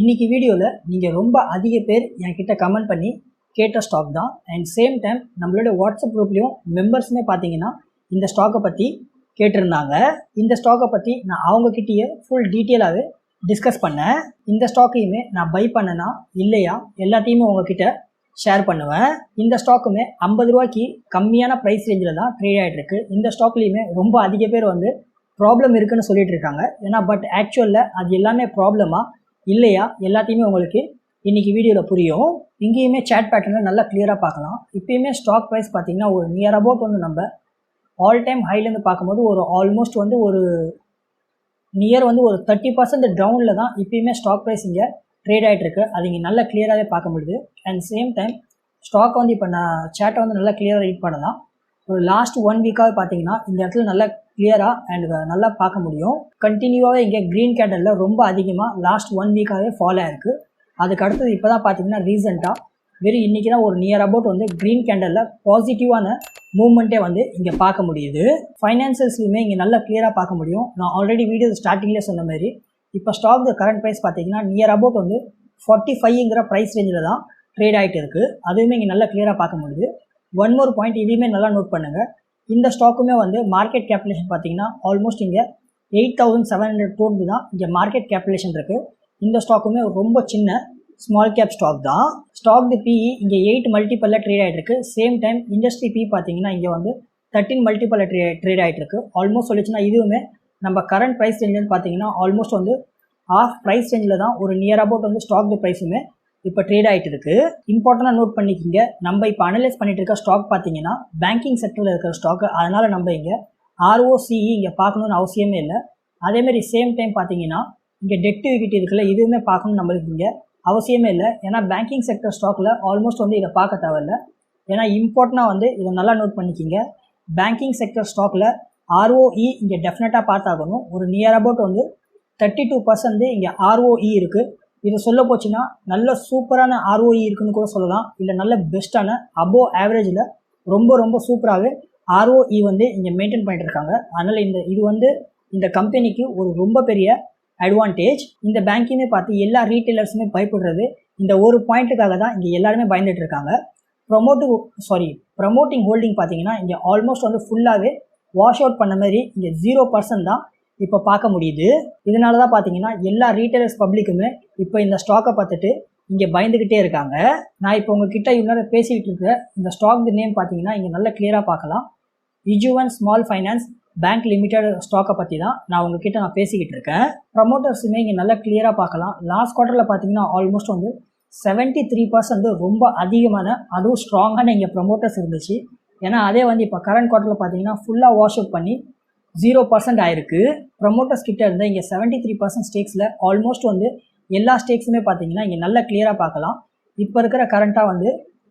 இன்னைக்கு வீடியோவில் நீங்கள் ரொம்ப அதிக பேர் என்கிட்ட கமெண்ட் பண்ணி கேட்ட ஸ்டாக் தான். அண்ட் சேம் டைம் நம்மளோட வாட்ஸ்அப் குரூப்லேயும் மெம்பர்ஸுமே பார்த்தீங்கன்னா இந்த ஸ்டாக்கை பற்றி கேட்டிருந்தாங்க. இந்த ஸ்டாக்கை பற்றி நான் அவங்கக்கிட்டேயே ஃபுல் டீட்டெயிலாகவே டிஸ்கஸ் பண்ணேன். இந்த ஸ்டாக்கையுமே நான் பை பண்ணனா இல்லையா எல்லாத்தையுமே உங்ககிட்ட ஷேர் பண்ணுவேன். இந்த ஸ்டாக்குமே ஐம்பது ரூபாய்க்கு கம்மியான ப்ரைஸ் ரேஞ்சில் தான் ட்ரேட் ஆகிட்டு இருக்கு இந்த ஸ்டாக்லேயுமே ரொம்ப அதிக பேர் வந்து ப்ராப்ளம் இருக்குன்னு சொல்லிட்டு இருக்காங்க ஏன்னா பட் ஆக்சுவலில் அது எல்லாமே ப்ராப்ளமாக இல்லையா? எல்லாத்தையுமே உங்களுக்கு இன்னைக்கு வீடியோவில் புரியும். இங்கேயுமே சேட் பேட்டர்னில் நல்லா கிளியராக பார்க்கலாம். இப்போயுமே ஸ்டாக் ப்ரைஸ் பார்த்தீங்கன்னா ஒரு நியர் அபவுட் வந்து நம்ம ஆல் டைம் ஹைலேருந்து பார்க்கும்போது ஒரு ஆல்மோஸ்ட் வந்து ஒரு நியர் வந்து ஒரு தேர்ட்டி பர்சன்ட் டவுனில் தான் இப்போயுமே ஸ்டாக் ப்ரைஸ் இங்கே ட்ரேட் ஆகிட்டுருக்கு அது இங்கே நல்லா கிளியராகவே பார்க்க முடியுது. அண்ட் சேம் டைம் ஸ்டாக் வந்து இப்போ நான் சேட்டை வந்து நல்லா கிளியராக ரீட் பண்ணலாம். ஒரு லாஸ்ட் ஒன் வீக்காக பார்த்தீங்கன்னா இந்த இடத்துல நல்லா கிளியராக அண்ட் நல்லா பார்க்க முடியும். கண்டினியூவாகவே இங்கே க்ரீன் கேண்டலில் ரொம்ப அதிகமாக லாஸ்ட் ஒன் வீக்காகவே ஃபாலோ ஆயிருக்கு. அதுக்கு அடுத்தது இப்போ தான் பார்த்தீங்கன்னா ரீசெண்டாக வெறும் இன்றைக்கி தான் ஒரு நியர் அபவுட் வந்து க்ரீன் கேண்டலில் பாசிட்டிவான மூமெண்ட்டே வந்து இங்கே பார்க்க முடியுது. ஃபைனான்சியல்ஸ்லையுமே இங்கே நல்லா கிளியராக பார்க்க முடியும். நான் ஆல்ரெடி வீடியோ ஸ்டார்டிங்லேயே சொன்ன மாதிரி இப்போ ஸ்டாக் கரண்ட் ப்ரைஸ் பார்த்தீங்கன்னா நியர் அபவுட் வந்து ஃபார்ட்டி ஃபைவ்ங்கிற ப்ரைஸ் ரேஞ்சில் தான் ட்ரேட் ஆகிட்டு இருக்குது அதுவுமே இங்கே நல்லா கிளியராக பார்க்க முடியுது. ஒன் மோர் பாயிண்ட் இதையுமே நல்லா நோட் பண்ணுங்கள் இந்த ஸ்டாக்குமே வந்து மார்க்கெட் கேபிலேஷன் பார்த்தீங்கன்னா ஆல்மோஸ்ட் இங்கே எயிட் தௌசண்ட் செவன் ஹண்ட்ரட் க்ரோர்க்கு தான் இங்கே மார்க்கெட் கேபிலேஷன் இருக்குது இந்த ஸ்டாக்குமே ரொம்ப சின்ன ஸ்மால் கேப் ஸ்டாக் தான். ஸ்டாக் தி பிஇ இங்கே எயிட் மல்டிப்பலில் ட்ரேட் ஆகிட்டு இருக்கு. சேம் டைம் இண்டஸ்ட்ரி பி பார்த்தீங்கன்னா இங்கே வந்து தேர்ட்டின் மல்டிப்பலில் ட்ரே ட்ரேட் ஆகிட்டு இருக்கு. ஆல்மோஸ்ட் சொல்லிச்சுன்னா இதுவுமே நம்ம கரண்ட் ப்ரைஸ் ரேஞ்சுன்னு பார்த்தீங்கன்னா ஆல்மோஸ்ட் வந்து ஆஃப் ப்ரைஸ் ரேஞ்சில் தான் ஒரு நியர் அபவுட் வந்து ஸ்டாக் தி ப்ரைஸுமே இப்போ ட்ரேட் ஆகிட்டு இருக்கு. இம்பார்ட்டண்டாக நோட் பண்ணிக்கிங்க. நம்ம இப்போ அனலைஸ் பண்ணிட்டு இருக்க ஸ்டாக் பார்த்தீங்கன்னா பேங்கிங் செக்டரில் இருக்கிற ஸ்டாக்கு அதனால் நம்ம இங்கே ஆர்ஓசிஇ இங்கே பார்க்கணுன்னு அவசியமே இல்லை. அதேமாரி சேம் டைம் பார்த்தீங்கன்னா இங்கே டெட் ஈக்விட்டி இருக்குல்ல இதுவுமே பார்க்கணும் நம்மளுக்கு இங்கே அவசியமே இல்லை. ஏன்னா பேங்கிங் செக்டர் ஸ்டாக்கில் ஆல்மோஸ்ட் வந்து இதை பார்க்க தேவையில்ல. ஏன்னா இம்பார்ட்டனாக வந்து இதை நல்லா நோட் பண்ணிக்கிங்க. பேங்கிங் செக்டர் ஸ்டாக்கில் ஆர்ஓஇ இங்கே டெஃபினட்டாக பார்த்தாகணும். ஒரு நியர் அபவுட் வந்து தேர்ட்டி டூ பர்சன்ட் இங்கே ஆர்ஓஇ இருக்குது இதை சொல்ல போச்சுன்னா நல்ல சூப்பரான ஆர்ஓஇ இருக்குன்னு கூட சொல்லலாம். இல்லை நல்ல பெஸ்ட்டான அபோவ் ஆவரேஜில் ரொம்ப ரொம்ப சூப்பராகவே ஆர்ஓஇ வந்து இங்கே மெயின்டைன் பண்ணிட்டு இருக்காங்க அதனால் இந்த இது வந்து இந்த கம்பெனிக்கு ஒரு ரொம்ப பெரிய அட்வான்டேஜ் இந்த பேங்கையுமே பார்த்து எல்லா ரீட்டைலர்ஸுமே பயப்படுறது இந்த ஒரு பாயிண்ட்டுக்காக தான் இங்கே எல்லாருமே பயந்துட்டு இருக்காங்க ப்ரொமோட்டிவ் சாரி ப்ரமோட்டிங் ஹோல்டிங் பார்த்தீங்கன்னா இங்கே ஆல்மோஸ்ட் வந்து ஃபுல்லாகவே வாஷ் அவுட் பண்ண மாதிரி இங்கே ஜீரோ பர்சன்ட் தான் இப்போ பார்க்க முடியுது. இதனால தான் பார்த்தீங்கன்னா எல்லா ரீட்டைலர்ஸ் பப்ளிக்குமே இப்போ இந்த ஸ்டாக்கை பார்த்துட்டு இங்கே பயந்துக்கிட்டே இருக்காங்க. நான் இப்போ உங்ககிட்ட இவ்வளோ பேசிக்கிட்டு இருக்க இந்த ஸ்டாக் நேம் பார்த்தீங்கன்னா இங்கே நல்லா கிளியராக பார்க்கலாம். Ujjivan small finance bank limited ஸ்டாக்கை பற்றி தான் நான் உங்ககிட்ட நான் பேசிக்கிட்டு இருக்கேன். ப்ரமோட்டர்ஸுமே இங்கே நல்லா கிளியராக பார்க்கலாம். லாஸ்ட் குவார்ட்டரில் பார்த்தீங்கன்னா ஆல்மோஸ்ட் வந்து செவன்ட்டி த்ரீ பர்சன்ட் ரொம்ப அதிகமான அதுவும் ஸ்ட்ராங்கான இங்கே ப்ரமோட்டர்ஸ் இருந்துச்சு. ஏன்னா அதே வந்து இப்போ கரண்ட் குவார்ட்டரில் பார்த்தீங்கன்னா ஃபுல்லாக வாஷ் அவுட் பண்ணி ஜீரோ பர்சன்ட் ஆயிருக்கு. ப்ரமோட்டர்ஸ் கிட்ட இருந்த இங்கே செவன்ட்டி த்ரீ பர்சன்ட் ஸ்டேக்ஸில் ஆல்மோஸ்ட் வந்து எல்லா ஸ்டேக்ஸுமே பார்த்தீங்கன்னா இங்கே நல்லா கிளியராக பார்க்கலாம் இப்போ இருக்கிற கரண்ட்டாக வந்து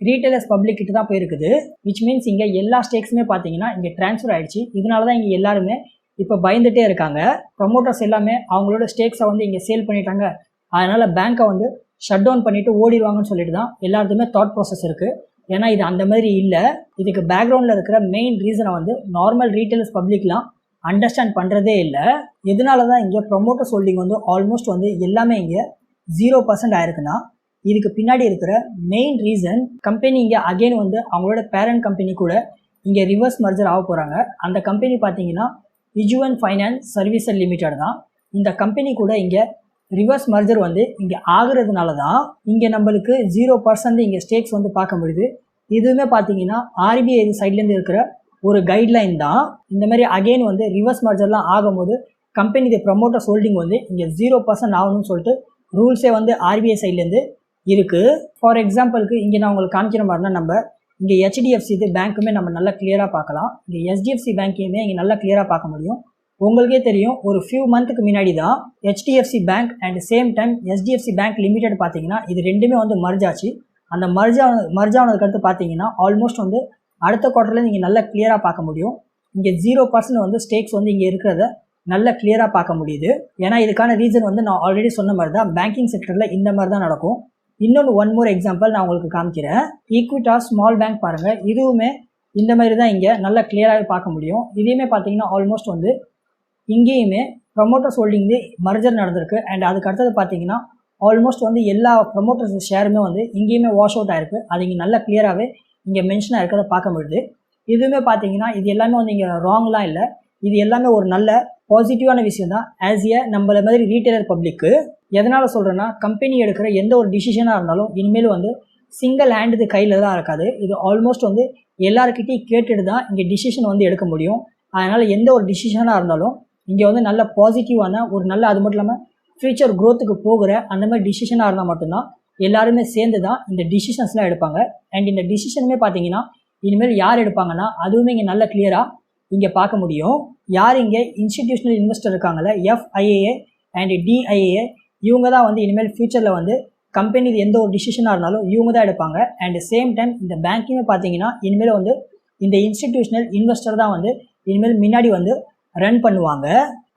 ரீட்டைலர்ஸ் பப்ளிக் கிட்ட தான் போயிருக்குது. விச் மீன்ஸ் இங்கே எல்லா ஸ்டேக்ஸுமே பார்த்தீங்கன்னா இங்கே ட்ரான்ஸ்ஃபர் ஆயிடுச்சு. இதனால தான் இங்கே எல்லாருமே இப்போ பயந்துகிட்டே இருக்காங்க. ப்ரமோட்டர்ஸ் எல்லாமே அவங்களோட ஸ்டேக்ஸை வந்து இங்கே சேல் பண்ணிட்டாங்க. அதனால் பேங்க்கை வந்து ஷட் டவுன் பண்ணிவிட்டு ஓடிடுவாங்கன்னு சொல்லிட்டு தான் எல்லாருக்குமே தாட் ப்ராசஸ் இருக்குது ஏன்னா இது அந்த மாதிரி இல்லை. இதுக்கு பேக்ரவுண்டில் இருக்கிற மெயின் ரீசனை வந்து நார்மல் ரீட்டைலர்ஸ் பப்ளிக்லாம் அண்டர்ஸ்டாண்ட் பண்ணுறதே இல்லை. எதனால தான் இங்கே ப்ரொமோட்டர்ஸ் ஹோல்டிங் வந்து ஆல்மோஸ்ட் வந்து எல்லாமே இங்கே ஜீரோ பர்சன்ட் ஆயிருக்குன்னா இதுக்கு பின்னாடி இருக்கிற மெயின் ரீசன் கம்பெனி இங்கே அகெயின் வந்து அவங்களோட பேரண்ட் கம்பெனி கூட இங்கே ரிவர்ஸ் மர்ஜர் ஆக போகிறாங்க அந்த கம்பெனி பார்த்தீங்கன்னா விஜுவன் ஃபைனான்ஸ் சர்வீசஸ் லிமிடெட் தான். இந்த கம்பெனி கூட இங்கே ரிவர்ஸ் மர்ஜர் வந்து இங்கே ஆகுறதுனால தான் இங்கே நம்மளுக்கு ஜீரோ பர்சன்ட் இங்கே ஸ்டேக்ஸ் வந்து பார்க்க முடியுது. இதுவுமே பார்த்தீங்கன்னா ஆர்பிஐ சைட்லேருந்து இருக்கிற ஒரு கைட்லைன் தான். இந்த மாதிரி அகெயின் வந்து ரிவர்ஸ் மர்ஜர்லாம் ஆகும்போது கம்பெனி ப்ரமோட்டர்ஸ் ஹோல்டிங் வந்து இங்கே ஜீரோ பர்சன்ட் ஆகணும்னு சொல்லிட்டு ரூல்ஸே வந்து ஆர்பிஐ சைட்லேருந்து இருக்குது ஃபார் எக்ஸாம்பிளுக்கு இங்கே நான் உங்களுக்கு காமிக்கிற மாதிரினா நம்ம இங்கே ஹெச்டிஎஃப்சி இது பேங்க்குமே நம்ம நல்லா கிளியராக பார்க்கலாம். இங்கே ஹெச்டிஎஃப்சி பேங்க்கையுமே இங்கே நல்லா கிளியராக பார்க்க முடியும். உங்களுக்கே தெரியும் ஒரு ஃபியூ மந்த்துக்கு முன்னாடி தான் HDFC bank and same time HDFC bank limited பார்த்தீங்கன்னா இது ரெண்டுமே வந்து மர்ஜ் ஆச்சு. அந்த மர்ஜ் ஆன மர்ஜ் ஆனதுக்கு அடுத்து பார்த்தீங்கன்னா ஆல்மோஸ்ட் வந்து அடுத்த குவார்ட்டரில் நீங்கள் நல்லா கிளியராக பார்க்க முடியும். இங்கே ஜீரோ பர்சன்ட் வந்து ஸ்டேக்ஸ் வந்து இங்கே இருக்கிறத நல்லா கிளியராக பார்க்க முடியுது. ஏன்னா இதுக்கான ரீசன் வந்து நான் ஆல்ரெடி சொன்ன மாதிரி தான் பேங்கிங் செக்டரில் இந்த மாதிரி தான் நடக்கும். இன்னொன்று ஒன் மோர் எக்ஸாம்பிள் நான் உங்களுக்கு காமிக்கிறேன். ஈக்விட்டா ஸ்மால் பேங்க் பாருங்கள் இதுவுமே இந்த மாதிரி தான் இங்கே நல்லா கிளியராகவே பார்க்க முடியும். இதையுமே பார்த்தீங்கன்னா ஆல்மோஸ்ட் வந்து இங்கேயுமே ப்ரமோட்டர்ஸ் ஹோல்டிங்கு மர்ஜர் நடந்திருக்கு. அண்ட் அதுக்கு அடுத்தது பார்த்தீங்கன்னா ஆல்மோஸ்ட் வந்து எல்லா ப்ரமோட்டர்ஸ் ஷேருமே வந்து இங்கேயுமே வாஷ் அவுட் ஆயிருக்கு. அது இங்கே நல்லா கிளியராகவே இங்கே மென்ஷனாக இருக்கிறத பார்க்க முடியுது இதுவுமே பார்த்தீங்கன்னா இது எல்லாமே வந்து இங்கே ராங்லாம் இல்லை. இது எல்லாமே ஒரு நல்ல பாசிட்டிவான விஷயம் தான். ஆஸ் ஏ நம்மள மாதிரி ரீட்டைலர் பப்ளிக்கு எதனால் சொல்கிறேன்னா கம்பெனி எடுக்கிற எந்த ஒரு டிசிஷனாக இருந்தாலும் இனிமேல் வந்து சிங்கிள் ஹேண்ட் இது கையில் தான் இருக்காது. இது ஆல்மோஸ்ட் வந்து எல்லாருக்கிட்டையும் கேட்டுட்டு தான் இங்கே டிசிஷன் வந்து எடுக்க முடியும். அதனால் எந்த ஒரு டிசிஷனாக இருந்தாலும் இங்கே வந்து நல்ல பாசிட்டிவான ஒரு நல்ல அது மட்டும் இல்லாமல் ஃப்யூச்சர் க்ரோத்துக்கு போகிற அந்த மாதிரி டிசிஷனாக இருந்தால் மட்டும்தான் எல்லாருமே சேர்ந்து தான் இந்த டிசிஷன்ஸ்லாம் எடுப்பாங்க. அண்ட் இந்த டிசிஷனுமே பார்த்தீங்கன்னா இனிமேல் யார் எடுப்பாங்கன்னா அதுவுமே இங்கே நல்ல கிளியராக இங்கே பார்க்க முடியும். யார் இங்கே இன்ஸ்டிடியூஷனல் இன்வெஸ்டர் இருக்காங்களே எஃப்ஐஏஏ அண்ட் டிஐஏ இவங்க தான் வந்து இனிமேல் ஃப்யூச்சரில் வந்து கம்பெனி எந்த ஒரு டிசிஷனாக இருந்தாலும் இவங்க தான் எடுப்பாங்க. அண்ட் சேம் டைம் இந்த பேங்க்குமே பார்த்தீங்கன்னா இனிமேல் வந்து இந்த இன்ஸ்டிடியூஷனல் இன்வெஸ்டர் தான் வந்து இனிமேல் முன்னாடி வந்து ரன் பண்ணுவாங்க.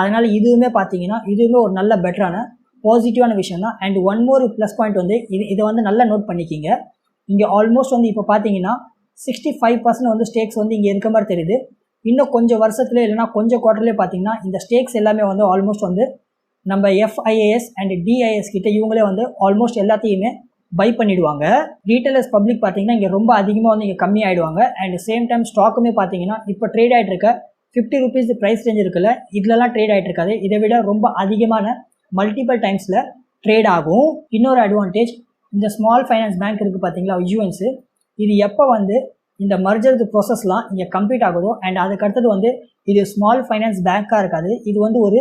அதனால் இதுவுமே பார்த்தீங்கன்னா இதுவுமே ஒரு நல்ல பெட்டரான பாசிட்டிவான விஷயம் தான் and one more plus point வந்து இது இதை வந்து நல்லா நோட் பண்ணிக்கிங்க. இங்கே ஆல்மோஸ்ட் வந்து இப்போ பார்த்தீங்கன்னா சிக்ஸ்டி ஃபைவ் பர்சன்ட் வந்து ஸ்டேக்ஸ் வந்து இங்கே இருக்க மாதிரி தெரியுது. இன்னும் கொஞ்சம் வருஷத்துல இல்லைன்னா கொஞ்சம் குவார்டர்லேயே பார்த்தீங்கன்னா இந்த ஸ்டேக்ஸ் எல்லாமே வந்து ஆல்மோஸ்ட் வந்து நம்ம எஃப்ஐஏஎஸ் அண்ட் டிஐஎஸ் கிட்ட இவங்களே வந்து ஆல்மோஸ்ட் எல்லாத்தையுமே பை பண்ணிடுவாங்க. ரீட்டைலர்ஸ் பப்ளிக் பார்த்தீங்கன்னா இங்கே ரொம்ப அதிகமாக வந்து இங்கே கம்மி ஆகிடுவாங்க அண்ட் சேம் டைம் ஸ்டாக்குமே பார்த்தீங்கன்னா இப்போ ட்ரேட் ஆகிட்டு இருக்க ஃபிஃப்டி ருபீஸ் ப்ரைஸ் ரேஞ்ச் இருக்குல்ல இதுலலாம் ட்ரேட் ஆகிட்டு இருக்காது. இதை விட ரொம்ப அதிகமான மல்டிபிள் டைம்ஸில் ட்ரேட் ஆகும். இன்னொரு அட்வான்டேஜ் இந்த ஸ்மால் ஃபைனான்ஸ் பேங்க் இருக்குது பார்த்தீங்களா யூஎன்ஸு இது எப்போ வந்து இந்த மர்ஜருக்கு ப்ராசஸ்லாம் இங்கே கம்ப்ளீட் ஆகுதோ அண்ட் அதுக்கு அடுத்தது வந்து இது ஸ்மால் ஃபைனான்ஸ் பேங்க்காக இருக்காது. இது வந்து ஒரு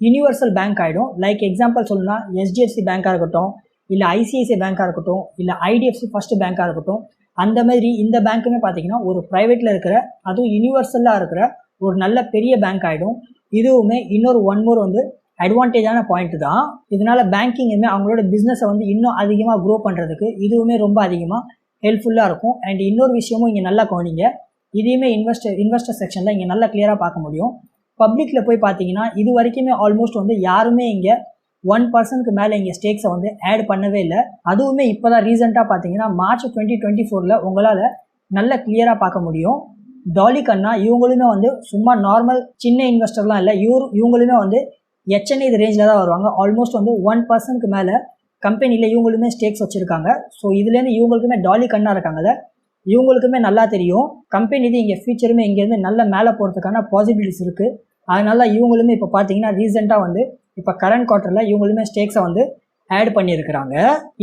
யூனிவர்சல் பேங்க் ஆகிடும் லைக் எக்ஸாம்பிள் சொல்லணும்னா எஸ்டிஎஃப்சி பேங்க்காக இருக்கட்டும் இல்லை ஐசிஐசிஐ பேங்க்காக இருக்கட்டும் இல்லை ஐடிஎஃப்சி ஃபர்ஸ்ட் பேங்க்காக இருக்கட்டும் அந்த மாதிரி இந்த பேங்க்குமே பார்த்தீங்கன்னா ஒரு ப்ரைவேட்டில் இருக்கிற அதுவும் யூனிவர்சலாக இருக்கிற ஒரு நல்ல பெரிய பேங்க் ஆகிடும் இதுவுமே இன்னொரு ஒன் மோர் வந்து அட்வான்டேஜான பாயிண்ட் தான். இதனால பேங்கிங்குமே அவங்களோட பிஸ்னஸை வந்து இன்னும் அதிகமாக க்ரோ பண்ணுறதுக்கு இதுவுமே ரொம்ப அதிகமாக ஹெல்ப்ஃபுல்லாக இருக்கும். அண்ட் இன்னொரு விஷயமும் இங்கே நல்லா கவனிங்க. இதையுமே இன்வெஸ்டர் இன்வெஸ்டர் செக்ஷனில் இங்கே நல்லா கிளியராக பார்க்க முடியும். பப்ளிக்கில் போய் பார்த்தீங்கன்னா இது வரைக்குமே ஆல்மோஸ்ட் வந்து யாருமே இங்கே ஒன் பர்சன்ட்க்கு மேலே இங்கே ஸ்டேக்ஸை வந்து ஆட் பண்ணவே இல்லை. அதுவுமே இப்போ தான் ரீசெண்டாக பார்த்தீங்கன்னா மார்ச் டுவெண்ட்டி டுவெண்ட்டி ஃபோரில் உங்களால் நல்ல கிளியராக பார்க்க முடியும். டாலி கண்ணா இவங்களுமே வந்து சும்மா நார்மல் சின்ன இன்வெஸ்டர்லாம் இல்லை. இவரு இவங்களுமே வந்து எச்என்ஐ இது ரேஞ்சில் தான் வருவாங்க. ஆல்மோஸ்ட் வந்து ஒன் பர்சன்ட்க்கு மேலே கம்பெனியில் இவங்களுமே ஸ்டேக்ஸ் வச்சுருக்காங்க. ஸோ இதுலேருந்து இவங்களுக்குமே டாலி கண்ணாக இருக்காங்கல்ல இவங்களுக்குமே நல்லா தெரியும். கம்பெனி இது இங்கே ஃபியூச்சருமே இங்கேருந்து நல்ல மேலே போகிறதுக்கான பாசிபிலிட்டிஸ் இருக்குது அதனால இவங்களுமே இப்போ பார்த்தீங்கன்னா ரீசெண்டாக வந்து இப்போ கரண்ட் குவார்ட்டரில் இவங்களுமே ஸ்டேக்ஸை வந்து ஆட் பண்ணியிருக்கிறாங்க.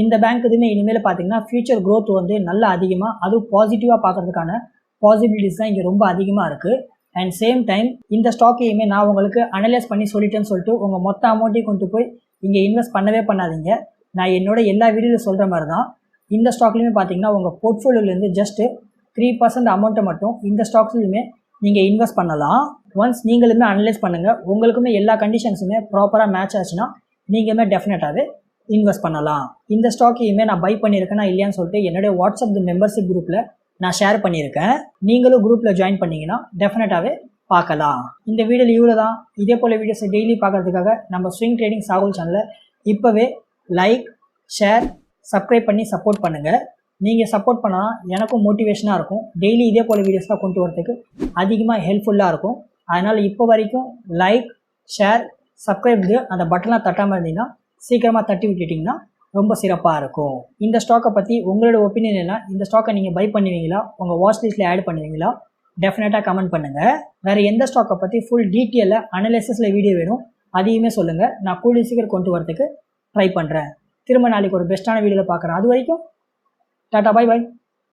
இந்த பேங்க் இதுவுமே இனிமேல் பார்த்தீங்கன்னா ஃபியூச்சர் க்ரோத் வந்து நல்லா அதிகமாக அதுவும் பாசிட்டிவாக பார்க்கறதுக்கான பாசிபிலிட்டிஸ் தான் இங்கே ரொம்ப அதிகமாக இருக்குது அண்ட் சேம் டைம் இந்த ஸ்டாக்கையுமே நான் உங்களுக்கு அனலைஸ் பண்ணி சொல்லிட்டேன்னு சொல்லிட்டு உங்கள் மொத்த அமௌண்ட்டையும் கொண்டு போய் இங்கே இன்வெஸ்ட் பண்ணவே பண்ணாதீங்க. நான் என்னோட எல்லா வீடியோவில் சொல்கிற மாதிரி தான் இந்த ஸ்டாக்லையுமே பார்த்தீங்கன்னா உங்கள் போர்ட்ஃபோலியோலேருந்து ஜஸ்ட்டு த்ரீ பர்சன்ட் அமௌண்ட்டை மட்டும் இந்த ஸ்டாக்ஸ்லையுமே நீங்கள் இன்வெஸ்ட் பண்ணலாம். ஒன்ஸ் நீங்களுமே அனலைஸ் பண்ணுங்கள் உங்களுக்குமே எல்லா கண்டிஷன்ஸுமே ப்ராப்பராக மேட்ச் ஆச்சுன்னா நீங்களுமே டெஃபினட்டாகவே இன்வெஸ்ட் பண்ணலாம். இந்த ஸ்டாக்கையுமே நான் பை பண்ணியிருக்கேனா இல்லையான்னு சொல்லிட்டு என்னுடைய வாட்ஸ்அப் மெம்பர்ஷிப் குரூப்பில் நான் ஷேர் பண்ணியிருக்கேன். நீங்களும் குரூப்பில் ஜாயின் பண்ணீங்கன்னா டெஃபினட்டாகவே பார்க்கலாம். இந்த வீடியோவில் இவ்வளோ தான் இதே போல் வீடியோஸை டெய்லி பார்க்குறதுக்காக நம்ம ஸ்விங் ட்ரேடிங் சாகுல் சேனலை இப்போவே லைக் ஷேர் சப்ஸ்கிரைப் பண்ணி சப்போர்ட் பண்ணுங்கள் நீங்கள் சப்போர்ட் பண்ணால் எனக்கும் மோட்டிவேஷனாக இருக்கும். டெய்லி இதே போல் வீடியோஸ்லாம் கொண்டு வரதுக்கு அதிகமாக ஹெல்ப்ஃபுல்லாக இருக்கும். அதனால் இப்போ வரைக்கும் லைக் ஷேர் சப்ஸ்கிரைப் அந்த பட்டன்லாம் தட்டாமல் இருந்தீங்கன்னா சீக்கிரமாக தட்டி விட்டுட்டிங்கன்னா ரொம்ப சிறப்பாக இருக்கும். இந்த ஸ்டாக்கை பற்றி உங்களோட ஒப்பீனியன் என்ன? இந்த ஸ்டாக்கை நீங்கள் பை பண்ணுவீங்களா? உங்கள் வாட்ச் லிஸ்ட்டில் ஆட் பண்ணுவீங்களா? டெஃபினட்டாக கமெண்ட் பண்ணுங்கள் வேறு எந்த ஸ்டாக்கை பற்றி ஃபுல் டீட்டெயிலில் அனலைசிஸில் வீடியோ வேணும் அதையுமே சொல்லுங்கள் நான் கூடிய சீக்கிரம் கொண்டு வரதுக்கு ட்ரை பண்ணுறேன் திரும்ப நாளைக்கு ஒரு பெஸ்ட்டான வீடியோவில் பார்க்குறேன். அது வரைக்கும் டாட்டா பாய் பை